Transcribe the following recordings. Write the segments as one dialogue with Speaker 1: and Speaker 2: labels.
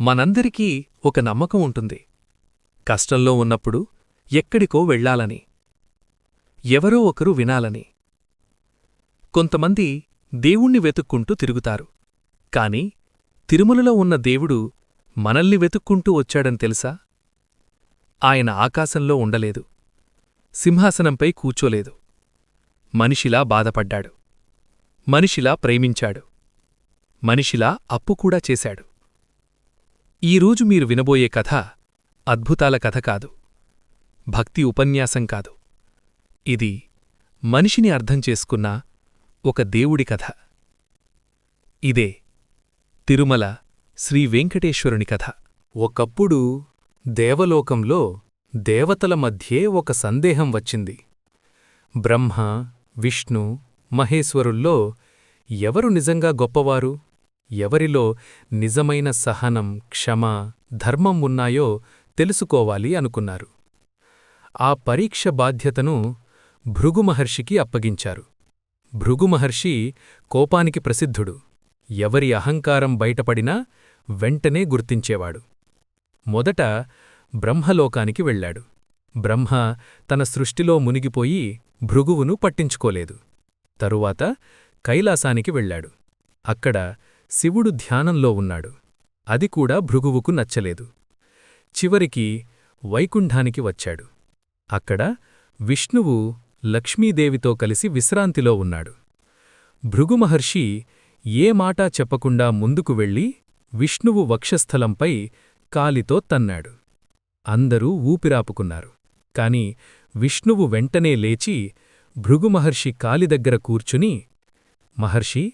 Speaker 1: మనందరికీ ఒక నమ్మకం ఉంటుంది. కష్టంలో ఉన్నప్పుడు ఎక్కడికో వెళ్ళాలని. ఎవరో ఒకరు వినాలని. కొంతమంది దేవుణ్ణి వెతుక్కుంటూ తిరుగుతారు. కాని తిరుమలలో ఉన్న దేవుడు మనల్ని వెతుక్కుంటూ వచ్చాడని తెలుసా? ఆయన ఆకాశంలో ఉండలేదు. సింహాసనంపై కూచోలేదు మనిషిలా బాధపడ్డాడు. మనిషిలా ప్రేమించాడు. మనిషిలా అప్పు కూడా చేశాడు. ఈరోజు మీరు వినబోయే కథ అద్భుతాల కథ కాదు. భక్తి ఉపన్యాసం కాదు. ఇది మనిషిని అర్థం చేసుకున్న ఒక దేవుడి కథ. ఇదే తిరుమల శ్రీ వెంకటేశ్వరుని కథ. ఒకప్పుడు దేవలోకంలో దేవతల మధ్యే ఒక సందేహం వచ్చింది. బ్రహ్మ విష్ణు మహేశ్వరుల్లో ఎవరు నిజంగా గొప్పవారు? ఎవరిలో నిజమైన సహనం క్షమ ధర్మం ఉన్నాయో తెలుసుకోవాలి అనుకున్నారు. ఆ పరీక్ష బాధ్యతను భృగుమహర్షికి అప్పగించారు. భృగుమహర్షి కోపానికి ప్రసిద్ధుడు. ఎవరి అహంకారం బయటపడినా వెంటనే గుర్తించేవాడు. మొదట బ్రహ్మలోకానికి వెళ్ళాడు. బ్రహ్మ తన సృష్టిలో మునిగిపోయి భృగువును పట్టించుకోలేదు. తరువాత కైలాసానికి వెళ్ళాడు. అక్కడ శివుడు ధ్యానంలో ఉన్నాడు. అది కూడా భృగువుకు నచ్చలేదు. చివరికి వైకుంఠానికి వచ్చాడు. అక్కడ విష్ణువు లక్ష్మీదేవితో కలిసి విశ్రాంతిలో ఉన్నాడు. భృగుమహర్షి ఏ మాటా చెప్పకుండా ముందుకు వెళ్ళి విష్ణువు వక్షస్థలంపై కాలితో తన్నాడు. అందరూ ఊపిరాపుకున్నారు. కాని విష్ణువు వెంటనే లేచి భృగుమహర్షి కాలి దగ్గర కూర్చుని మహర్షి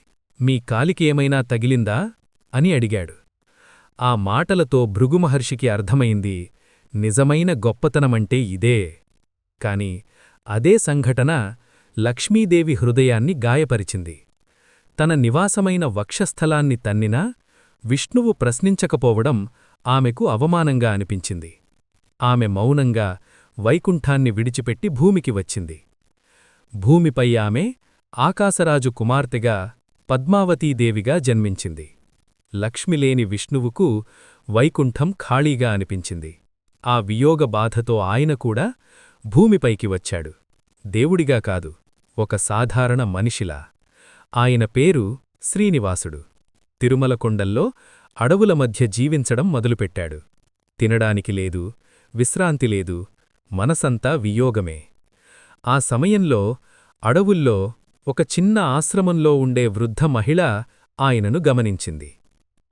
Speaker 1: మీ కాలికి ఏమైనా తగిలిందా? అని అడిగాడు. ఆ మాటలతో భృగుమహర్షికి అర్థమైంది నిజమైన గొప్పతనమంటే ఇదే. కాని అదే సంఘటన లక్ష్మీదేవి హృదయాన్ని గాయపరిచింది. తన నివాసమైన వక్షస్థలాన్ని తన్నినా విష్ణువు ప్రశ్నించకపోవడం ఆమెకు అవమానంగా అనిపించింది. ఆమె మౌనంగా వైకుంఠాన్ని విడిచిపెట్టి భూమికి వచ్చింది. భూమిపై ఆమె ఆకాశరాజు కుమార్తెగా పద్మావతీదేవిగా జన్మించింది. లక్ష్మిలేని విష్ణువుకు వైకుంఠం ఖాళీగా అనిపించింది. ఆ వియోగ బాధతో ఆయన కూడా భూమిపైకి వచ్చాడు. దేవుడిగా కాదు ఒక సాధారణ మనిషిలా. ఆయన పేరు శ్రీనివాసుడు. తిరుమలకొండల్లో అడవుల మధ్య జీవించడం మొదలుపెట్టాడు. తినడానికి లేదు విశ్రాంతి లేదు మనసంతా వియోగమే. ఆ సమయంలో అడవుల్లో ఒక చిన్న ఆశ్రమంలో ఉండే వృద్ధ మహిళ ఆయనను గమనించింది.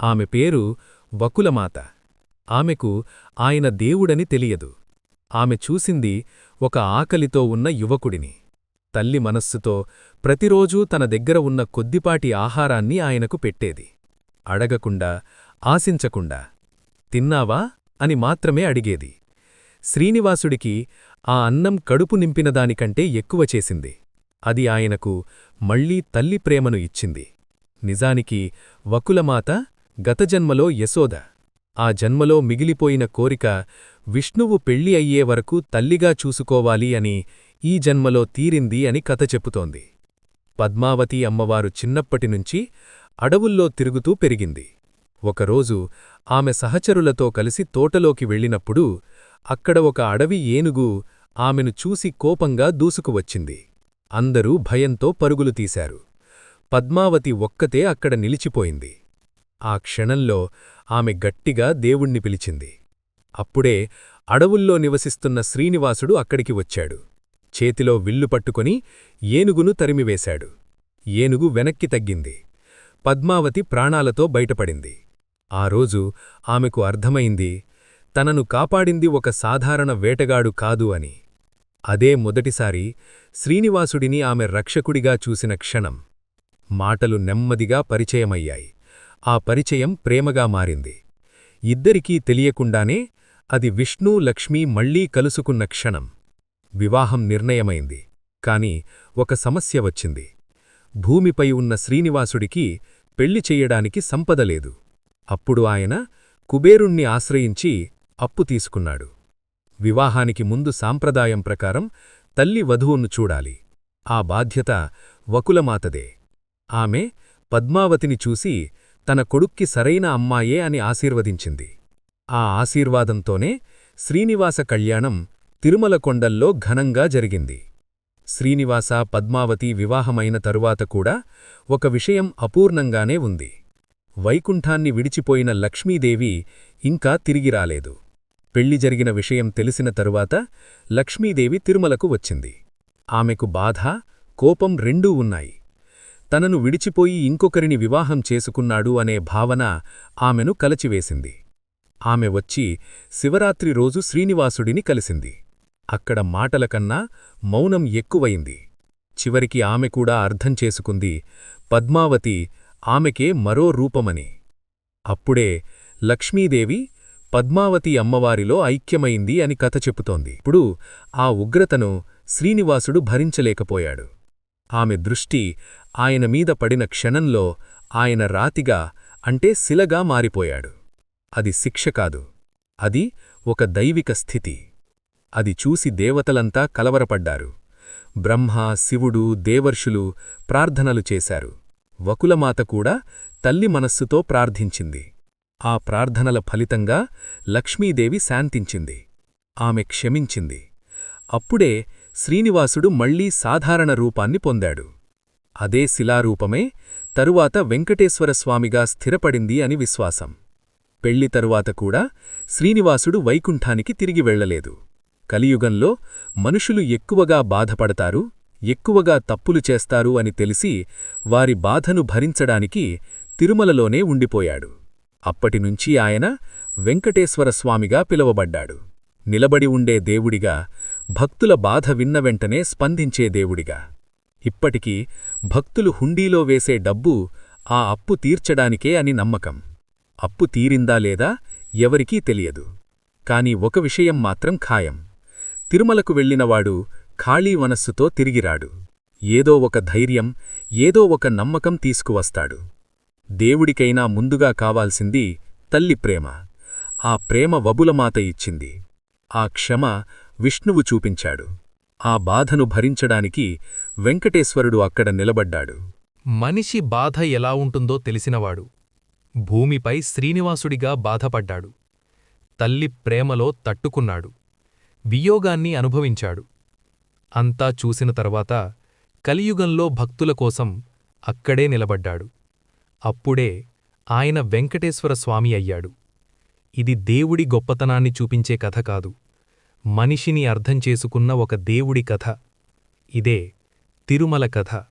Speaker 1: ఆమె పేరు వకులమాత. ఆమెకు ఆయన దేవుడని తెలియదు. ఆమె చూసింది ఒక ఆకలితో ఉన్న యువకుడిని. తల్లి మనస్సుతో ప్రతిరోజూ తన దగ్గర ఉన్న కొద్దిపాటి ఆహారాన్ని ఆయనకు పెట్టేది. అడగకుండా ఆశించకుండా తిన్నావా? అని మాత్రమే అడిగేది. శ్రీనివాసుడికి ఆ అన్నం కడుపు నింపినదానికంటే ఎక్కువ చేసింది. అది ఆయనకు మళ్ళీ తల్లి ప్రేమను ఇచ్చింది. నిజానికి వకులమాత గతజన్మలో యశోద. ఆ జన్మలో మిగిలిపోయిన కోరిక విష్ణువు పెళ్ళి అయ్యే వరకు తల్లిగా చూసుకోవాలి అని ఈ జన్మలో తీరింది అని కథ చెప్పుతోంది పద్మావతి అమ్మవారు చిన్నప్పటినుంచి అడవుల్లో తిరుగుతూ పెరిగింది. ఒకరోజు ఆమె సహచరులతో కలిసి తోటలోకి వెళ్ళినప్పుడు అక్కడ ఒక అడవి ఏనుగు ఆమెను చూసి కోపంగా దూసుకువచ్చింది. అందరూ భయంతో పరుగులు తీశారు. పద్మావతి ఒక్కతే అక్కడ నిలిచిపోయింది. ఆ క్షణంలో ఆమె గట్టిగా దేవుణ్ణి పిలిచింది. అప్పుడే అడవుల్లో నివసిస్తున్న శ్రీనివాసుడు అక్కడికి వచ్చాడు. చేతిలో విల్లు పట్టుకొని ఏనుగును తరిమివేశాడు. ఏనుగు వెనక్కి తగ్గింది. పద్మావతి ప్రాణాలతో బయటపడింది. ఆ రోజు ఆమెకు అర్థమైంది తనను కాపాడింది ఒక సాధారణ వేటగాడు కాదు అని. అదే మొదటిసారి శ్రీనివాసుడిని ఆమె రక్షకుడిగా చూసిన క్షణం మాటలు నెమ్మదిగా పరిచయమయ్యాయి. ఆ పరిచయం ప్రేమగా మారింది. ఇద్దరికీ తెలియకుండానే అది విష్ణు లక్ష్మీ మళ్ళీ కలుసుకున్న క్షణం. వివాహం నిర్ణయమైంది. కాని ఒక సమస్య వచ్చింది. భూమిపై ఉన్న శ్రీనివాసుడికి పెళ్ళి చెయ్యడానికి సంపదలేదు అప్పుడు ఆయన కుబేరుణ్ణి ఆశ్రయించి అప్పు తీసుకున్నాడు. వివాహానికి ముందు సాంప్రదాయం ప్రకారం తల్లి వధువును చూడాలి. ఆ బాధ్యత వకులమాతదే. ఆమె పద్మావతిని చూసి
Speaker 2: తన కొడుక్కి సరైన అమ్మాయే అని ఆశీర్వదించింది. ఆ ఆశీర్వాదంతోనే శ్రీనివాస కళ్యాణం తిరుమల కొండల్లో ఘనంగా జరిగింది. శ్రీనివాస పద్మావతి వివాహమైన తరువాత కూడా ఒక విషయం అపూర్ణంగానే ఉంది. వైకుంఠాన్ని విడిచిపోయిన లక్ష్మీదేవి ఇంకా తిరిగిరాలేదు పెళ్ళి జరిగిన విషయం తెలిసిన తరువాత లక్ష్మీదేవి తిరుమలకు వచ్చింది. ఆమెకు బాధ కోపం రెండూ ఉన్నాయి. తనను విడిచిపోయి ఇంకొకరిని వివాహం చేసుకున్నాడు అనే భావన ఆమెను కలచివేసింది. ఆమె వచ్చి శివరాత్రి రోజు శ్రీనివాసుడిని కలిసింది. అక్కడ మాటలకన్నా మౌనం ఎక్కువయింది చివరికి ఆమె కూడా అర్థం చేసుకుంది పద్మావతి ఆమెకే మరో రూపమని. అప్పుడే లక్ష్మీదేవి పద్మావతి అమ్మవారిలో ఐక్యమైంది అని కథ చెప్పుతోంది ఇప్పుడు ఆ ఉగ్రతను శ్రీనివాసుడు భరించలేకపోయాడు. ఆమె దృష్టి ఆయన మీద పడిన క్షణంలో ఆయన రాతిగా అంటే శిలగా మారిపోయాడు. అది శిక్ష కాదు. అది ఒక దైవిక స్థితి. అది చూసి దేవతలంతా కలవరపడ్డారు. బ్రహ్మ శివుడు దేవర్షులు ప్రార్థనలు చేశారు. వకులమాత కూడా తల్లి మనస్సుతో ప్రార్థించింది. ఆ ప్రార్థనల ఫలితంగా లక్ష్మీదేవి శాంతించింది. ఆమె క్షమించింది. అప్పుడే శ్రీనివాసుడు మళ్ళీ సాధారణ రూపాన్ని పొందాడు. అదే శిలారూపమే తరువాత వెంకటేశ్వరస్వామిగా స్థిరపడింది అని విశ్వాసం. పెళ్ళి తరువాత కూడా శ్రీనివాసుడు వైకుంఠానికి తిరిగి వెళ్ళలేదు కలియుగంలో మనుషులు ఎక్కువగా బాధపడతారు ఎక్కువగా తప్పులు చేస్తారు అని తెలిసి వారి బాధను భరించడానికి తిరుమలలోనే ఉండిపోయాడు. అప్పటినుంచి ఆయన వెంకటేశ్వరస్వామిగా పిలువబడ్డాడు. నిలబడి ఉండే దేవుడిగా భక్తుల బాధ విన్న వెంటనే స్పందించే దేవుడిగా. ఇప్పటికీ భక్తులు హుండీలో వేసే డబ్బు ఆ అప్పు తీర్చడానికే అని నమ్మకం. అప్పు తీరిందా లేదా ఎవరికీ తెలియదు. కాని ఒక విషయం మాత్రం ఖాయం. తిరుమలకు వెళ్ళినవాడు ఖాళీ మనస్సుతో తిరిగిరాడు. ఏదో ఒక ధైర్యం ఏదో ఒక నమ్మకం తీసుకువస్తాడు. దేవుడికైనా ముందుగా కావాల్సింది తల్లి ప్రేమ. ఆ ప్రేమ వబులమాత ఇచ్చింది. ఆ క్షమ విష్ణువు చూపించాడు. ఆ బాధను భరించడానికి వెంకటేశ్వరుడు అక్కడ నిలబడ్డాడు.
Speaker 1: మనిషి బాధ ఎలా ఉంటుందో తెలిసినవాడు. భూమిపై శ్రీనివాసుడిగా బాధపడ్డాడు. తల్లి ప్రేమలో తట్టుకున్నాడు. వియోగాన్ని అనుభవించాడు. అంతా చూసిన తర్వాత కలియుగంలో భక్తుల కోసం అక్కడే నిలబడ్డాడు. అప్పుడే ఆయన వెంకటేశ్వర స్వామి అయ్యాడు. ఇది దేవుడి గొప్పతనాన్ని చూపించే కథ కాదు. మనిషిని అర్థం చేసుకున్న ఒక దేవుడి కథ. ఇదే తిరుమల కథ.